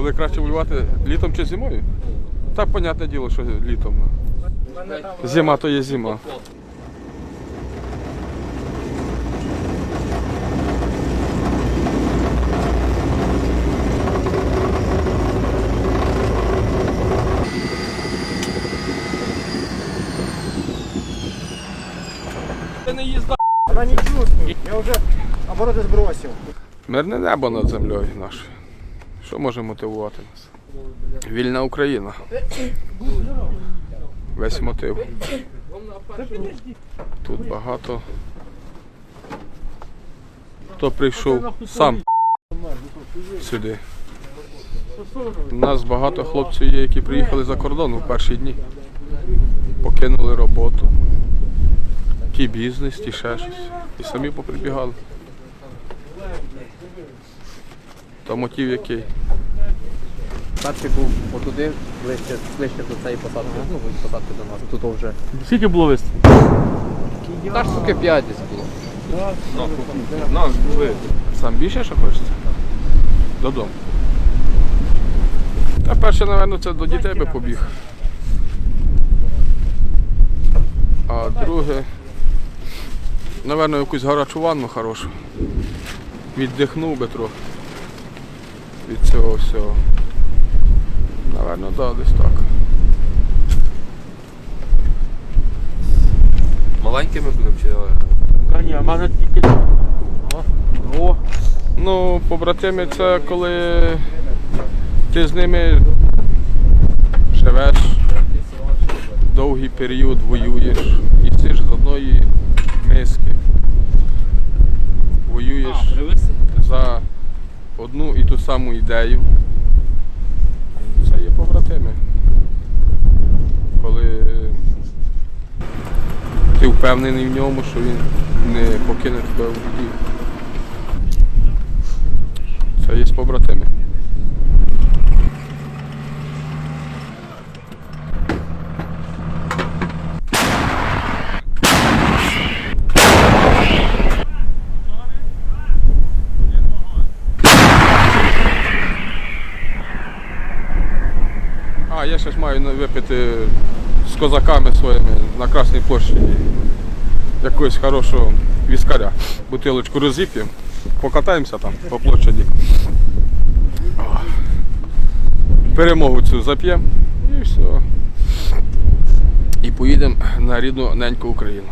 Коли краще воювати літом чи зимою? Так, понятне діло, що літом. Зима то є зима. Це не не. Я уже обороты сбросил. Мирне небо над землею нашою. Що може мотивувати нас? Вільна Україна. Весь мотив. Тут багато. Хто прийшов сам сюди. У нас багато хлопців є, які приїхали за кордон у перші дні. Покинули роботу. Ті бізнес, ті ще щось. І самі поприбігали. То мотив який? Перший був отуди, ближче, ближче до цієї посадки, ну, посадки до нас. Тут вже. Скільки було вистрілів? Та штуки 5 десь було. Нас були. Сам більше що хочеться? Додому. Та перше, напевно, це до дітей би побіг. А друге, напевно, якусь гарячу ванну хорошу. Віддихнув би трохи від цього всього. Напевно, да, десь так. Маленькими будемо чи. Та ні, а в мене тільки. О, Ну, побратими це коли ти з ними живеш довгий період, воюєш, їсиш з одної миски. Воюєш за одну і ту саму ідею. Це є побратими. Коли ти впевнений в ньому, що він не покине тебе в біді. Це є побратими. А, я щось маю випити з козаками своїми на Красній площі якогось хорошого віскаря. Бутилочку розіп'ємо, покатаємося там по площаді. Перемогу цю зап'ємо і все. І поїдемо на рідну неньку Україну.